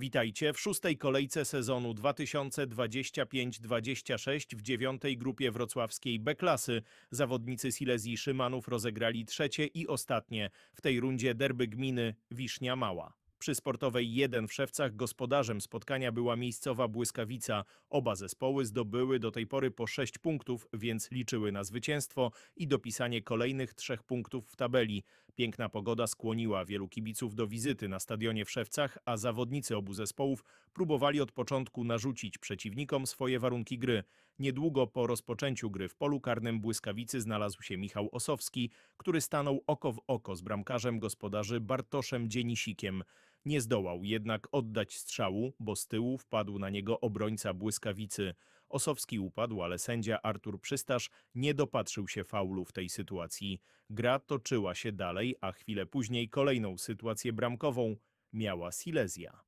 Witajcie w szóstej kolejce sezonu 2025-26 w dziewiątej grupie wrocławskiej B-klasy. Zawodnicy Silesii Szymanów rozegrali trzecie i ostatnie w tej rundzie derby gminy Wisznia Mała. Przy sportowej 1 w Szewcach gospodarzem spotkania była miejscowa Błyskawica. Oba zespoły zdobyły do tej pory po 6 punktów, więc liczyły na zwycięstwo i dopisanie kolejnych trzech punktów w tabeli. Piękna pogoda skłoniła wielu kibiców do wizyty na stadionie w Szewcach, a zawodnicy obu zespołów próbowali od początku narzucić przeciwnikom swoje warunki gry. Niedługo po rozpoczęciu gry w polu karnym Błyskawicy znalazł się Michał Osowski, który stanął oko w oko z bramkarzem gospodarzy Bartoszem Dzienisikiem. Nie zdołał jednak oddać strzału, bo z tyłu wpadł na niego obrońca Błyskawicy. Osowski upadł, ale sędzia Artur Przystasz nie dopatrzył się faulu w tej sytuacji. Gra toczyła się dalej, a chwilę później kolejną sytuację bramkową miała Silesia.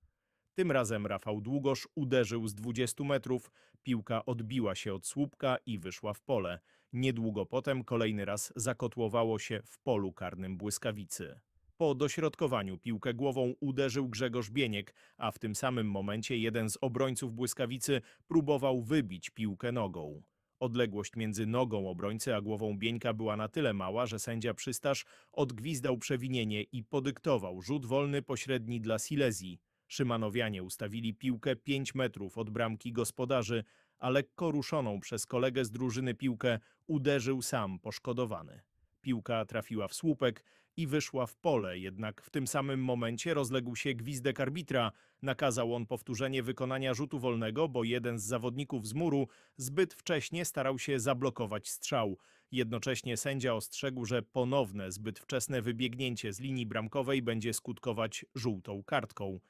Tym razem Rafał Długosz uderzył z 20 metrów, piłka odbiła się od słupka i wyszła w pole. Niedługo potem kolejny raz zakotłowało się w polu karnym Błyskawicy. Po dośrodkowaniu piłkę głową uderzył Grzegorz Bieniek, a w tym samym momencie jeden z obrońców Błyskawicy próbował wybić piłkę nogą. Odległość między nogą obrońcy a głową Bieńka była na tyle mała, że sędzia Przystasz odgwizdał przewinienie i podyktował rzut wolny pośredni dla Silesii. Szymanowianie ustawili piłkę 5 metrów od bramki gospodarzy, a lekko ruszoną przez kolegę z drużyny piłkę uderzył sam poszkodowany. Piłka trafiła w słupek i wyszła w pole, jednak w tym samym momencie rozległ się gwizdek arbitra. Nakazał on powtórzenie wykonania rzutu wolnego, bo jeden z zawodników z muru zbyt wcześnie starał się zablokować strzał. Jednocześnie sędzia ostrzegł, że ponowne, zbyt wczesne wybiegnięcie z linii bramkowej będzie skutkować żółtą kartką.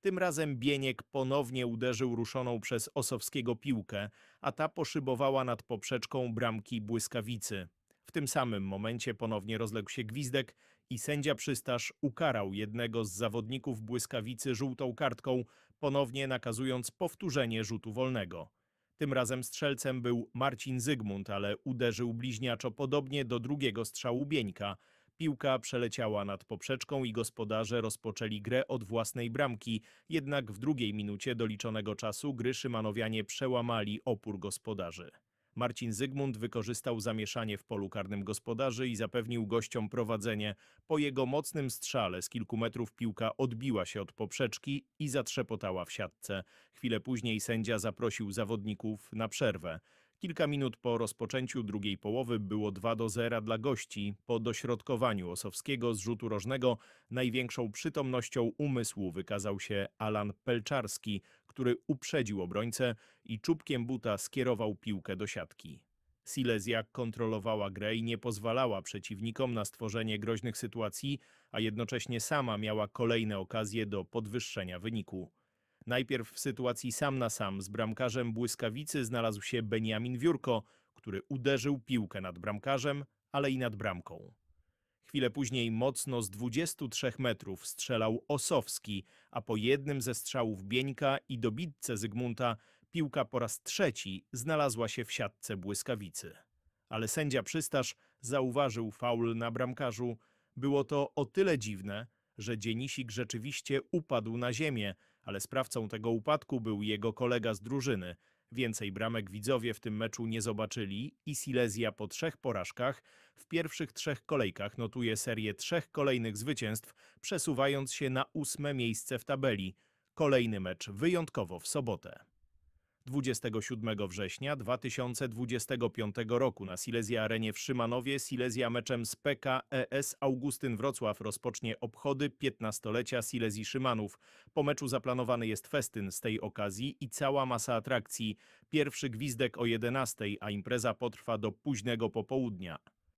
Tym razem Bieniek ponownie uderzył ruszoną przez Osowskiego piłkę, a ta poszybowała nad poprzeczką bramki Błyskawicy. Tym samym momencie ponownie rozległ się gwizdek i sędzia Przystasz ukarał jednego z zawodników Błyskawicy żółtą kartką, ponownie nakazując powtórzenie rzutu wolnego. Tym razem strzelcem był Marcin Zygmunt, ale uderzył bliźniaczo podobnie do drugiego strzału Bieńka. Piłka przeleciała nad poprzeczką i gospodarze rozpoczęli grę od własnej bramki, jednak w drugiej minucie doliczonego czasu gry Szymanowianie przełamali opór gospodarzy. Marcin Zygmunt wykorzystał zamieszanie w polu karnym gospodarzy i zapewnił gościom prowadzenie. Po jego mocnym strzale z kilku metrów piłka odbiła się od poprzeczki i zatrzepotała w siatce. Chwilę później sędzia zaprosił zawodników na przerwę. Kilka minut po rozpoczęciu drugiej połowy było 2 do 0 dla gości. Po dośrodkowaniu Osowskiego z rzutu rożnego największą przytomnością umysłu wykazał się Alan Pelczarski, który uprzedził obrońcę i czubkiem buta skierował piłkę do siatki. Silesia kontrolowała grę i nie pozwalała przeciwnikom na stworzenie groźnych sytuacji, a jednocześnie sama miała kolejne okazje do podwyższenia wyniku. Najpierw w sytuacji sam na sam z bramkarzem błyskawicy znalazł się Beniamin Wiórko, który uderzył piłkę nad bramkarzem, ale i nad bramką. Chwilę później mocno z 23 metrów strzelał Osowski, a po jednym ze strzałów Bieńka i dobitce Zygmunta piłka po raz trzeci znalazła się w siatce błyskawicy. Ale sędzia Przystasz zauważył faul na bramkarzu. Było to o tyle dziwne, że Dzienisik rzeczywiście upadł na ziemię, ale sprawcą tego upadku był jego kolega z drużyny. Więcej bramek widzowie w tym meczu nie zobaczyli i Silesia po trzech porażkach w pierwszych trzech kolejkach notuje serię trzech kolejnych zwycięstw, przesuwając się na ósme miejsce w tabeli. Kolejny mecz wyjątkowo w sobotę. 27 września 2025 roku na Silesia Arenie w Szymanowie Silesia meczem z PKES Augustyn Wrocław rozpocznie obchody 15-lecia Silesii Szymanów. Po meczu zaplanowany jest festyn z tej okazji i cała masa atrakcji. Pierwszy gwizdek o 11, a impreza potrwa do późnego popołudnia.